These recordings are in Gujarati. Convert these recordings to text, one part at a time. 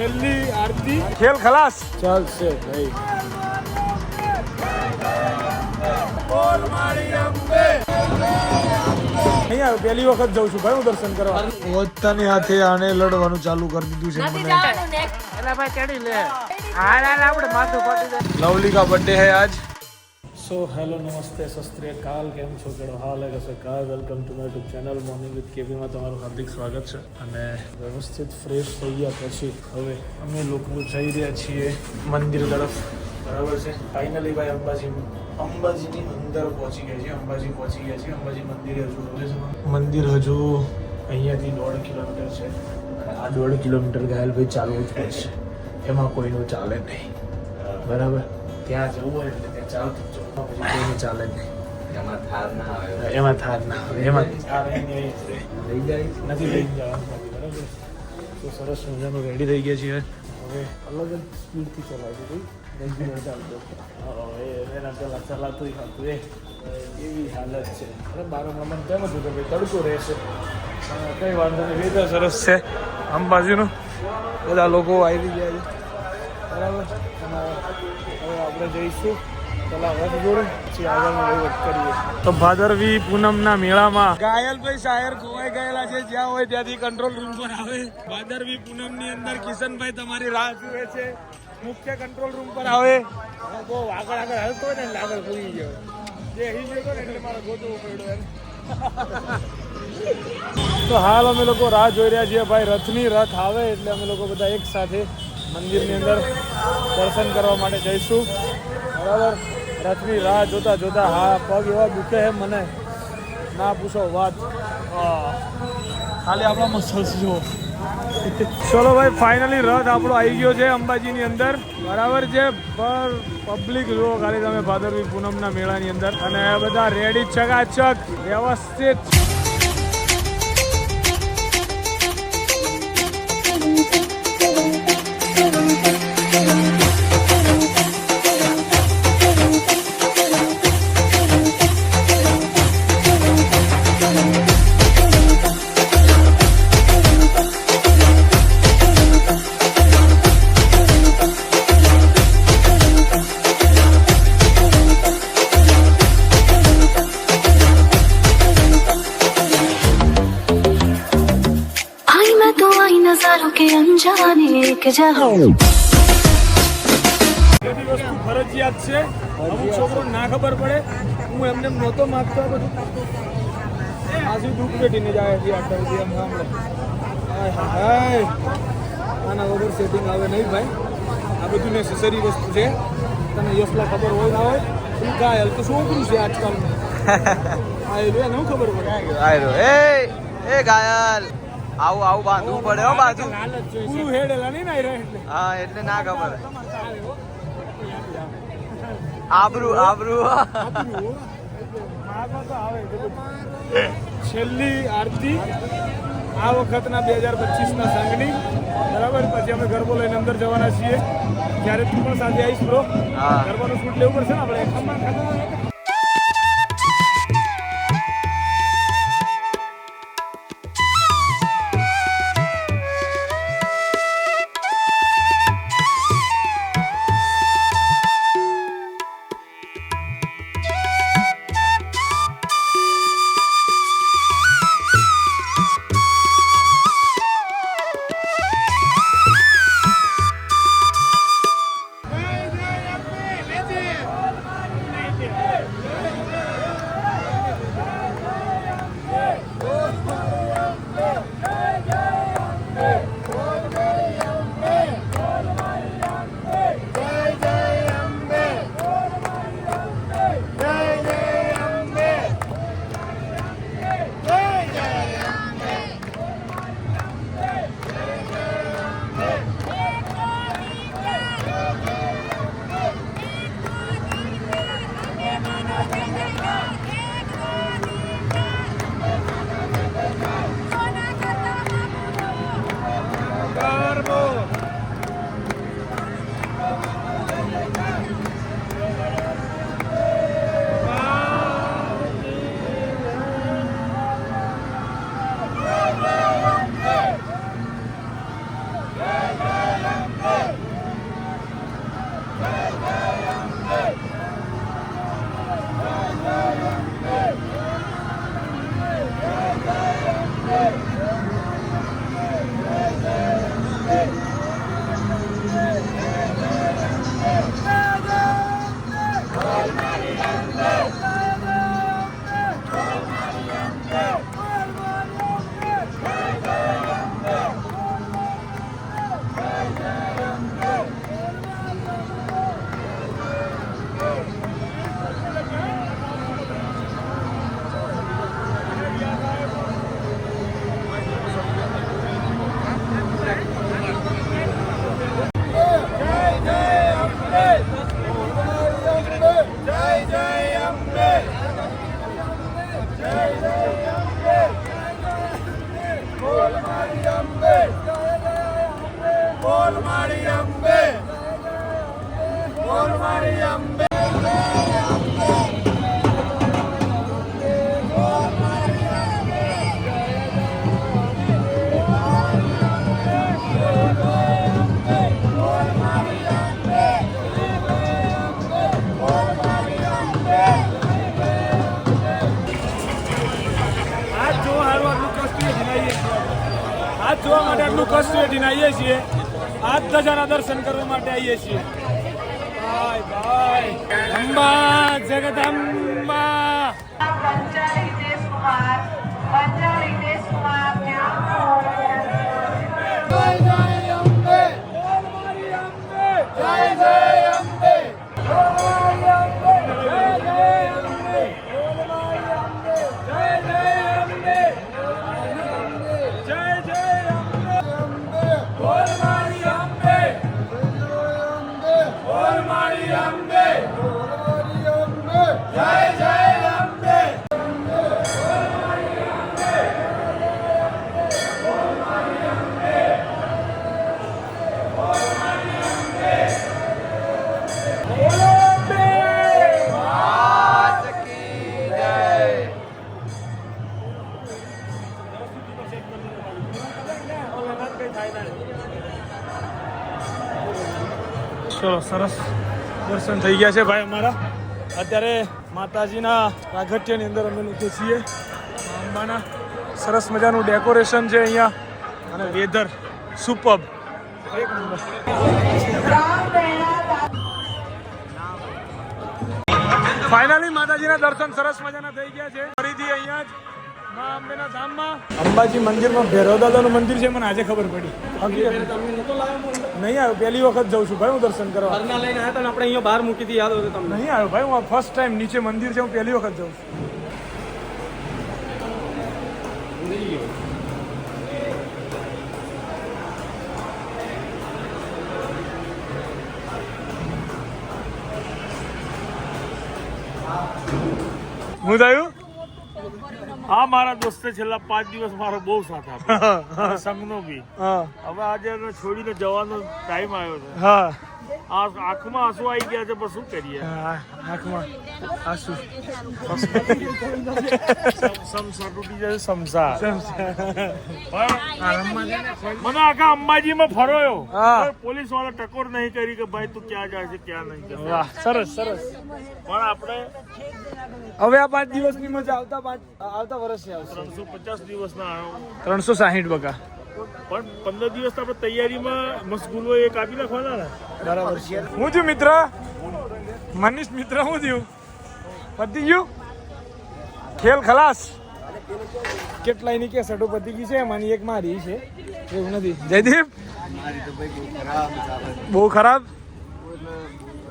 છેલ્લી આરતી. ખેલ ખલાસ. ચાલશે ભાઈ. અહીંયા પહેલી વખત જઉં છું ભાઈ હું દર્શન કરવા. પોતાની હાથે આને લડવાનું ચાલુ કરી દીધું છે મને. લવલી કા બર્થડે હે આજ. સો હેલો નમસ્તે શસ્ત્રીય કાલ કેમ છો કેડો હાલ હે કસે કાલ welcome to my channel morning with કેબીમાં તમારું હાર્દિક સ્વાગત છે અને વ્યવસ્થિત ફ્રેશ થઈ ગયા પછી હવે અમે લોકો જઈ રહ્યા છીએ મંદિર તરફ બરાબર છે ફાઇનલી ભાઈ અંબાજી અંબાજીની અંદર પહોંચી ગયા છીએ અંબાજી પહોંચી ગયા છીએ અંબાજી મંદિર હજુ હવે છે મંદિર હજુ અહીંયાથી દોઢ કિલોમીટર છે આ દોઢ કિલોમીટર ઘાયલ ભાઈ ચાલવું જ પડશે એમાં કોઈનું ચાલે નહીં બરાબર ત્યાં જવું હોય એટલે ત્યાં ચાલતું કોઈનું ચાલે નહીં. એમાં થાર ના આવે એમાં થાર ના આવે એમાં. લઈ જાય નથી લઈ જવાનું બરાબર? તો સરસ મજાનું રેડી થઈ ગયા છીએ. હવે અલગ જ સ્પીડથી ચલાવતું હતું રેગ્યુલર ચાલતો એના પહેલાં ચલાતું ખાતું એ. એવી હાલત છે. અરે મારું મન તેમ હતું કે ભાઈ તડકો રહેશે? કંઈ વાંધો નહીં. વેધર સરસ છે. અંબાજીનું બધા લોકો આવી ગયા છે. બરાબર? હવે આપણે જઈશું. તો ભાદરવી પૂનમના મેળામાં ગાયલભાઈ શાયર ખોવાઈ ગયેલા છે. જ્યાં હોય ત્યાંથી કંટ્રોલ રૂમ પર આવે. ભાદરવી પૂનમની અંદર કિશનભાઈ તમારી રાહ જુએ છે. મુખ્ય કંટ્રોલ રૂમ પર આવે. બહુ આગળ આગળ હલતો હોય ને આગળ ભૂલી ગયો. જે હી ગયો ને એટલે મારે ગોતવું પડ્યું એમ. તો હાલ અમે લોકો રાહ જોઈ રહ્યા છીએ. ભાઈ રથની રથ આવે એટલે અમે લોકો બધા એક સાથે મંદિરની અંદર દર્શન કરવા માટે જઈશું. બરાબર. રથની રાહ જોતા જોતા હા પગ એવા દુખે છે મને. ના પૂછો વાત. ખાલી આપણા મસલ્સ જુઓ. ચલો ભાઈ ફાઇનલી રથ આપણો આવી ગયો છે અંબાજીની અંદર. બરાબર છે પર પબ્લિક જુઓ ખાલી તમે ભાદરવી પૂનમના મેળાની અંદર. અને બધા રેડી ચકાચક વ્યવસ્થિત. કે જાઓ ફરજિયાત છે. અમુક છોકરો ના ખબર પડે. હું એમને નહોતો માગતો બધું. આજુ દુઃખ બેઠીને જાય છે આટલા સુધી એમ સાંભળે આના વગર સેટિંગ આવે નહીં ભાઈ. આ બધું નેસેસરી વસ્તુ છે. તને યશલા ખબર હોય ના હોય શું ઘાયલ. તો છોકરું છે આજકાલ? આયરો એને ખબર પડે. આયરો એ એ ઘાયલ. આવું આવું બાંધવું પડે હો બાજુ. પૂરું હેડેલા નહીં ના એટલે. હા એટલે ના ખબર. આબરૂ આબરૂ છેલ્લી આરતી આ વખતના બે હજાર પચીસના સંઘની. બરાબર? પછી અમે ગરબો લઈને અંદર જવાના છીએ. જ્યારે તું પણ સાથે આવીશ બ્રો હા. ગરબાનું શૂટ લેવું પડશે ને આપણે? માટે કષ્ટ આવીએ છીએ. આજ ધજાના દર્શન કરવા માટે આવીએ છીએ. ભાઈ ભાઈ અંબા જગદંબા. ચલો, સરસ દર્શન થઈ ગયા છે ભાઈ અમારા. અત્યારે માતાજીના પ્રાગટ્યની અંદર અમે લોકો છીએ. અંબાના. સરસ મજાનું ડેકોરેશન છે અહીંયા. અને વેધર સુપબ. એક ફાઇનલી માતાજીના દર્શન સરસ મજાના થઈ ગયા છે. ફરીથી અહીંયા જ અંબાજી મંદિરમાં ભૈરવ દાદાનું મંદિર છે મને આજે ખબર પડી. નહીં આવ્યો પહેલી વખત જઉં છું ભાઈ હું દર્શન કરવા. લઈને આવ્યા આપણે અહીંયા બહાર મૂકી હતી યાદ હોય તો તમને. નહીં આવ્યો ભાઈ હું ફર્સ્ટ ટાઈમ નીચે મંદિર છે હું પહેલી વખત જાઉં છું. હું થયું હા મારા દોસ્તે છેલ્લા પાંચ દિવસ મારો બહુ સાથ આપ્યો. સંઘનો બી. હવે આજે છોડીને જવાનો ટાઈમ આવ્યો છે. હા. આ આંખમાં આંસુ આવી ગયા છે પણ શું કરીએ? આંખમાં આંસુ. સમસા તૂટી જાય સમસા મને આખા અંબાજીમાં ફરોયો. પોલીસવાળા ટકોર નહીં કરી કે ભાઈ તું ક્યાં જાય છે ક્યાં નહીં જાય. વાહ સરસ સરસ. પણ આપણે હવે આ પાંચ દિવસની મજા આવતા પાંચ આવતા વર્ષે આવશે. ત્રણસો પચાસ દિવસના ત્રણસો સાહીઠ બકા. પણ પંદર દિવસ તો આપણે તૈયારીમાં મશગુલ હોય એ કાપી નાખવાના ને. બરાબર છે. હું છું મિત્ર. મનીષ મિત્ર હું થયું પતી ગયું? ખેલ ખલાસ. કેટલાયની કે સટો પતી ગઈ છે એમાંની એક મારી છે. એવું નથી. જયદીપ? બહુ ખરાબ.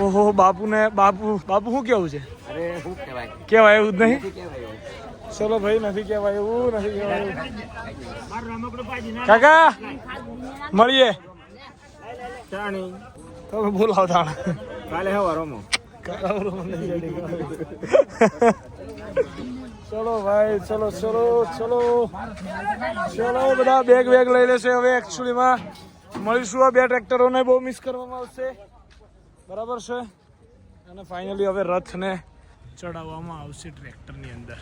ઓહો બાપુ ને બાપુ બાપુ શું કેવું છે? કહેવાય? કેવાય એવું જ નહીં? ચલો ભાઈ નથી કહેવાય એવું નથી કહેવાય કાકા મળીએ. તમે બોલાવતા કાલે હવા રમો. ચલો ભાઈ ચલો ચલો ચલો. ચલો બધા બેગ બેગ લઈ લેશે હવે એકચ્યુઅલીમાં મળીશું આ બે ટ્રેક્ટરોને બહુ મિસ કરવામાં આવશે. બરાબર છે? અને ફાઇનલી હવે રથને ચડાવવામાં આવશે ટ્રેક્ટરની અંદર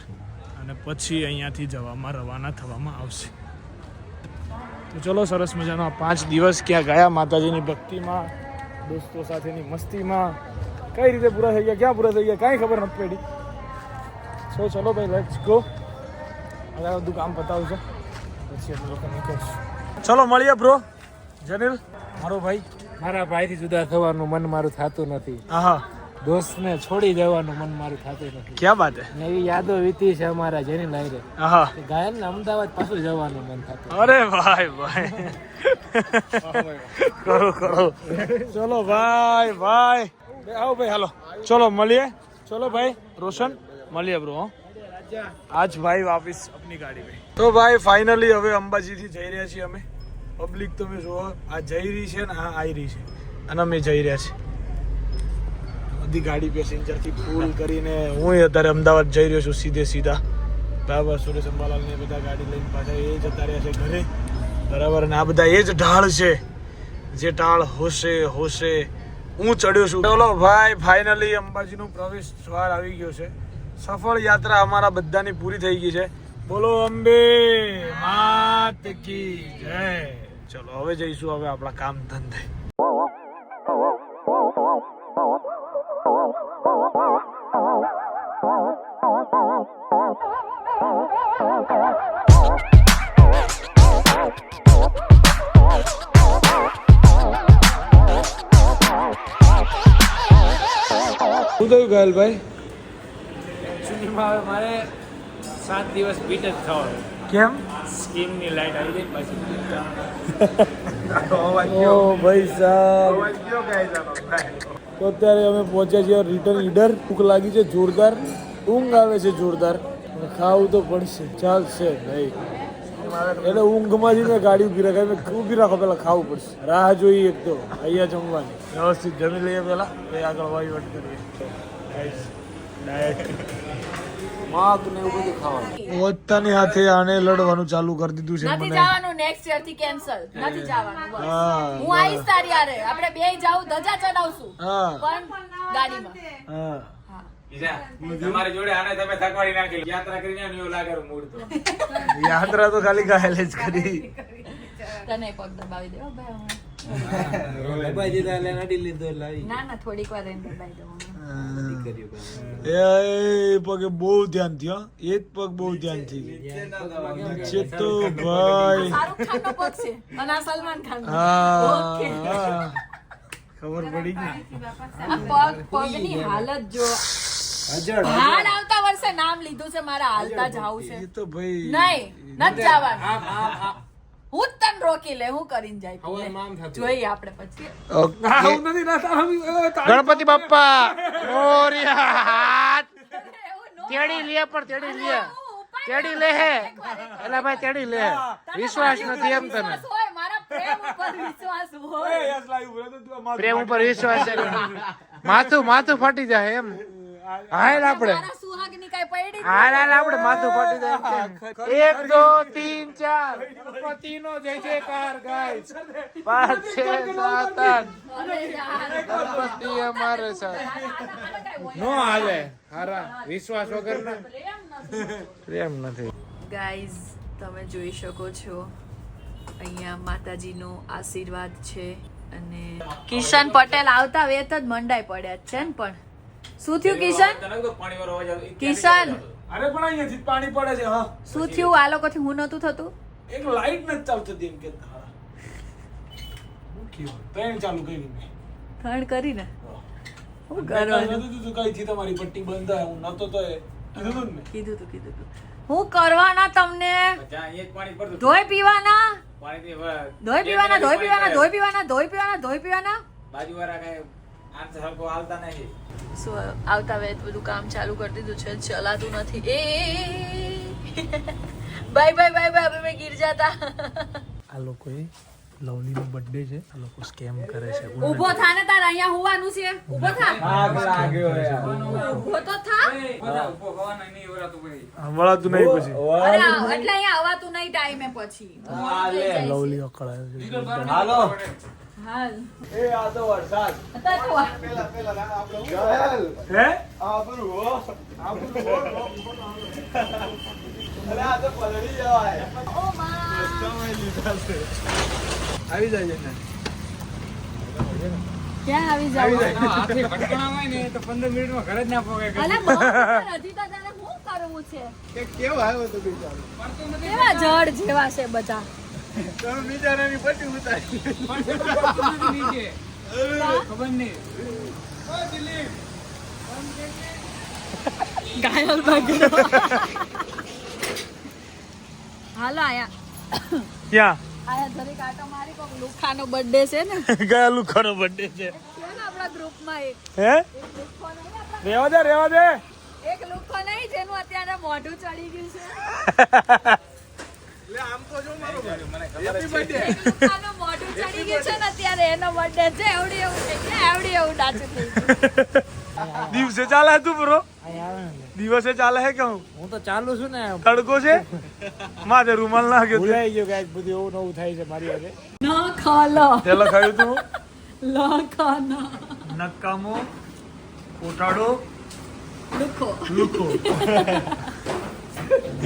અને પછી અહીંયાથી જવામાં રવાના થવામાં આવશે. તો ચલો સરસ મજાનો આ પાંચ દિવસ ક્યાં ગયા માતાજીની ભક્તિમાં દોસ્તો સાથેની મસ્તીમાં. કઈ રીતે પૂરા થઈ ગયા ક્યાં પૂરા થઈ ગયા કાંઈ ખબર નથી પડી. સો ચલો ભાઈ લેટ્સ ગો હવે બધું કામ પતાવજો. પછી અમે લોકો નીકળશું. ચલો મળીએ બ્રો જનીલ મારો ભાઈ. મારા ભાઈથી જુદા થવાનું મન મારું થતું નથી. આહા દોસ્તને છોડી દેવાનું મન મારું થતું નથી. ક્યાં વાત ને એવી યાદો વીતી છે અમારા જેની લઈ હા. ગાયન ને અમદાવાદ પાછું જવાનું મન થતું. અરે ભાઈ ભાઈ. કરો કરો. ચલો ભાઈ ભાઈ. આવો ભાઈ હાલો. ચલો મળીએ. ચલો ભાઈ. રોશન. મળીએ બ્રો આજ ભાઈ વાપિસ અપની ગાડી મે તો ભાઈ ફાઇનલી હવે અંબાજી થી જઈ રહ્યા છીએ અમે. પબ્લિક તમે જુઓ આ જઈ રહી છે ને આ આવી રહી છે. અને અમે જઈ રહ્યા છીએ. બધી ગાડી પેસેન્જરથી ફૂલ કરીને હું અત્યારે અમદાવાદ જઈ રહ્યો છું સીધે સીધા. બરાબર સુરેશ અંબાલાલ ને બધા ગાડી લઈને પાછા એ જતા રહ્યા છે ઘરે. બરાબર અને આ બધા એ જ ઢાળ છે. જે ઢાળ હોશે હોશે. હું ચડ્યો છું. ચલો ભાઈ ફાઇનલી અંબાજીનું પ્રવેશ દ્વાર આવી ગયો છે. સફળ યાત્રા અમારા બધાની પૂરી થઈ ગઈ છે. બોલો અંબે, માત કી જય. ચલો, હવે જઈશું હવે આપણા કામ ધંધે બીટ જ કેમ? સ્કીમની લાઈટ આવી ગઈ પછી ઓ ભાઈ સાહેબ. તો અત્યારે અમે પહોંચ્યા છીએ રિટર્ન ઈડર. ભૂખ લાગી છે જોરદાર. ઊંઘ આવે છે જોરદાર. ખાવું તો પડશે. ચાલશે ભાઈ. એટલે ઊંઘમાંથી મેં ગાડી ઊભી રાખે. ઊભી રાખો પેલા ખાવું પડશે. રાહ જોઈએ એક તો અહીંયા જમવાની. વ્યવસ્થિત જમી લઈએ પેલા એ આગળ વહીવટ કરીએ. માક ને એવું બધું ખાવાનું. પોતાની હાથે આને લડવાનું ચાલુ કરી દીધું છે નથી જવાનું નેક્સ્ટ યરથી કેન્સલ નથી જવાનું બસ. હા. હું આવીશ તારી આરે આપણે બે જાવ ધજા ચડાવશું. હા. પણ ગાડીમાં. હા. તમારી જોડે આને તમે થકવાડી નાખી યાત્રા કરીને એવું લાગે મૂડ તો. યાત્રા તો ખાલી ઘાયલ જ કરી. તને પગ દબાવી દેવો ભાઈ હમણાં. દબાઈ દીધા એટલે નડી લીધો એટલે ના ના થોડીક વાર એને દબાવી દઉં એ પગે બહુ ધ્યાન થયો એ જ પગ બહુ ધ્યાન થઈ ગયું નીચે તો ભાઈ. નો નો. હા ખબર પડી ગઈ. પગ પગની હાલત જો. આવતા વર્ષે નામ લીધું છે મારા હાલતા જાવું છે. એ તો ભાઈ નહીં નથી જવાનું. હું તન રોકી લે હું કરીને જાય. જોઈએ આપણે પછી. ગણપતિ બાપ્પા મોર્યા તેડી લે પણ તેડી લે. તેડી લે. હે એટલે ભાઈ તેડી લે. વિશ્વાસ નથી એમ તને. પ્રેમ ઉપર વિશ્વાસ હોય. પ્રેમ ઉપર વિશ્વાસ છે. માથું માથું ફાટી જાય એમ. હાલ આપણે. મારા સુહાગની કાંઈ પડી જ હાલ હાલ આપણે માથું ફાટી જાય એક દો તીન ચાર. ગણપતિનો જય જયકાર ગાય પાંચ છ સાત આઠ. અરે અમારે સાથ નો હાલે. હારા. વિશ્વાસ વગર પ્રેમ નથી. ગાઈઝ તમે જોઈ શકો છો. અહીંયા માતાજીનો આશીર્વાદ છે. અને કિશન પટેલ આવતા વેત જ મંડાઈ પડ્યા જ છે ને પણ. શું થયું કિશન. કિશન? અરે પણ અહીંયાથી પાણી પડે છે હા. શું થયું? આ લોકોથી હું નતું થતું? એક લાઈટ નથી ચાલતી એમ કે? ત્રણ ચાલુ કરી મેં. કરી કરીને? હું. કરવાનું નતું કઈ થી તમારી પટ્ટી બંધ થાય હું નતો તો કીધું ને મેં. કીધું તું કીધું તું. હું કરવાના તમને? જ્યાં અહીંયા જ પાણી પડતું ધોઈ પીવાના? ધોઈ પીવાના ધોઈ પીવાના. ધોઈ પીવાના ધોઈ પીવાના ધોઈ પીવાના? બાજુવાળા કાંઈ નહીં સો આવતા વેત બધું કામ ચાલુ કરી દીધું છે. ચલાતું નથી. એ! Bye bye bye bye. હવે મેં ગીર જતા. આ લોકોએ લવલીનો બર્થડે છે. આ લોકો સ્કેમ કરે છે. ઊભો થા ને તારે. અહીંયા હોવાનું છે. ઊભો થા. આગ લાગ્યો યાર ઊભો તો થા. વળાતું નહીં પછી. અરે એટલે અહીંયા આવવાતું નહીં ટાઈમે પછી. લવલી અકળાય હાલો. હાલ. એ આ તો વરસાદ. અત્યારે તો આ- હે. ઓ માં. આવી જાય છે. ક્યાં આવી જાવ? હાથે ભટકણા ને તો 15 મિનિટમાં ઘરે જ ના પોગે અલા બહુ હજી તો તારે શું કરવું છે? કેવો આવ્યો તો બિચારો? કેવા જડ જેવા છે બધા. તમે બિચારાની પટ્ટી ઉતારી. ખબર નહીં. ઘાયલ ભાગ્યો હાલો આયા. ક્યાં? આયા આટો મારી કોક લુખાનો બર્થડે છે ને. ગયા લુખાનો બર્થડે છે. આપણા ગ્રુપમાં એક. હે? એક લુખો રેવા દે રેવા દે. એક લુખો નહીં જેનું અત્યારે મોઢું ચડી ગયું છે. એક લુખાનું મોઢું ચડી ગયું છે ને અત્યારે એનો બર્થડે છે. એવડી એવું થઈ ગયું એવડી એવું ડાચું થઈ દિવસે ચાલે તું બ્રો દિવસે ચાલે હે કે હું? હું તો ચાલુ છું ને. તડકો છે? માથે રૂમાલ ના ગયો ભૂલાઈ ગયો કાંઈક બધું એવું નવું થાય છે મારી હાથે ના ખાલા. પેલો ખાયું તું? લા ખાના. નકામો કોટાડો લુખો. લુખો.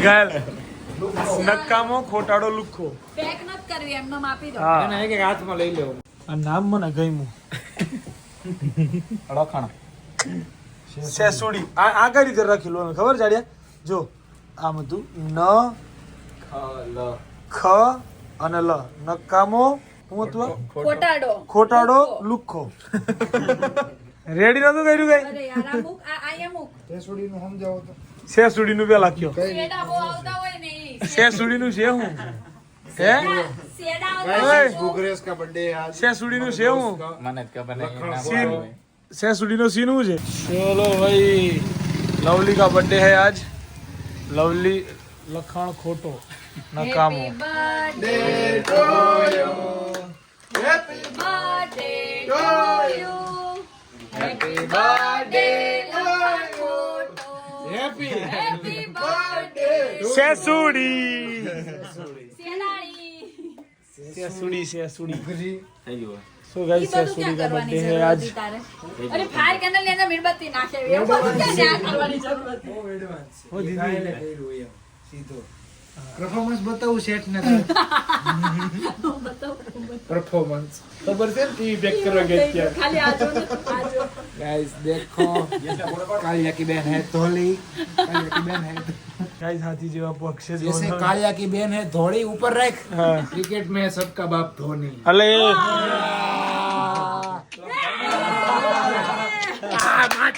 ઘાયલ નકામો ખોટાડો લુખો. પેક ન કરવી એમનો માપી દો. હા. અને એક હાથમાં લઈ લેવો. આ નામ મને ગમ્યું. રખણ સેસુડી. આ આ કઈ રીતે રાખેલું અમે ખબર જાડ્યા જો આમ બધું ન ખ લ ખ અને લ. નકામો હું હતું આ? ખોટાડો. લુખો. રેડી નતું કર્યું કઈ? સેસુડી નું સમજાવો આ મુક સેસુડી નું પેલા કયો. શે સુડી નું છે હું? હે? કોંગ્રેસ કા છે હું? ભાઈ લવલી કા બર્થડે હે આજ? લવલી લખાણ ખોટો. નકામો. હેપી સેસુડી. સેસુડી સેસુડી. સો ગાઈસ સેસુડી કા બર્થડે હે આજ. અરે ફાયર કેન્ડલ લેના મીણબત્તી નાખે. એવું કરવાની જરૂર હતી? ઓ એડવાન્સ ઓ દીદી સીધો. પરફોર્મન્સ બતાવું સેટ ને પરફોર્મન્સ ખબર છે ને ટીવી પેક કરવા ગઈ ત્યારે ખાલી આ જો ને, આ જો. गाइस देखो कालिया की बहन है धोली कालिया की बहन है guys હાથી જેવા પક્ષ છે जैसे જોવાનો. कालिया की बहन है धोड़ी ऊपर रख હા क्रिकेट में सबका बाप धोनी અલે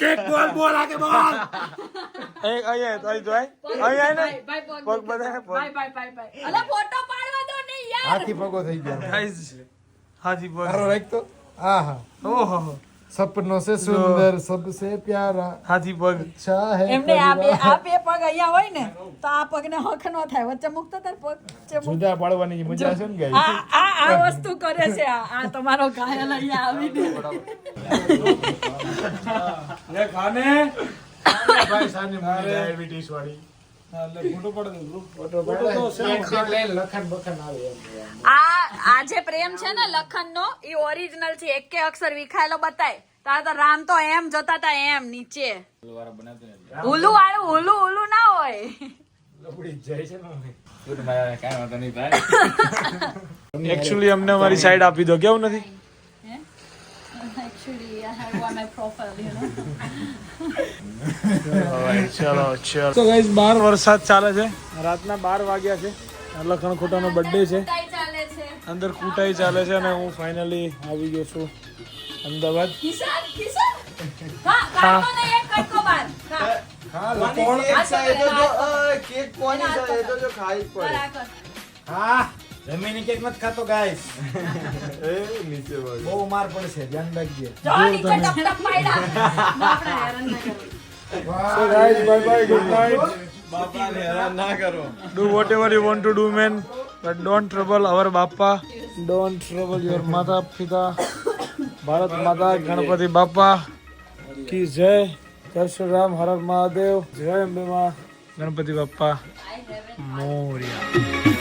કેક બોલ બોલ આગે બોલ. એ અયે તો અય જોય અય ને. પગ બધા બાય બાય બાય બાય અલા ફોટો પાડવા દો ને યાર. હાથી પગો થઈ ગયા. ગાઈસ હાજી પગ. અરે રાખ તો હા હા. ઓહો સપનો સે સુંદર સબસે પ્યારા. હાથી પગ. છે એમને આ બે આ બે પગ અહીંયા હોય ને તો આ પગને હક નો થાય. વચ્ચે મુક્ત તાર પગ જુદા પાડવાની મજા છે ને ગાય. આ આ વસ્તુ કરે છે. આ આ તમારો ઘાયલ અહીંયા આવી દે લે ખાને. ભાઈ સાની મને ડાયાબિટીસ વાળી આ આ જે પ્રેમ છે ને લખન નો એ ઓરિજિનલ છે. એક કે અક્ષર વિખાયેલો બતાય. તારા તો રામ તો એમ જતા તા એમ નીચે. ઉલુ વાળું ઉલુ ઉલુ ના હોય. એકચ્યુઅલી અમને અમારી સાઈડ આપી દો કેવું નથી? ચલો ચલો તો ગાઈસ બાર વરસાદ ચાલે છે. રાતના બાર વાગ્યા છે. લખણ ખોટાનો બર્થડે છે. કુટાઈ ચાલે છે. અંદર કૂટાઈ ચાલે છે અને હું ફાઇનલી આવી ગયો છું અમદાવાદ. કિશન કિશન? હા કાઢો ને એક કટકો બાર. હા. કેક મત ખાતો ગાઈસ બહુ માર પડશે ધ્યાન રાખજે. જો નીચે ટપ ટપ પાડ્યા. આપણે હેરાન ના કરો. So guys, bye bye, good night. Do whatever you want to do, man. But don't trouble our Bappa. Don't trouble your Mata Pita. Bharat માતા ગણપતિ બાપા કી જય પરશુરામ હર મહાદેવ જય અંબેમાં ગણપતિ બાપા મોર્યા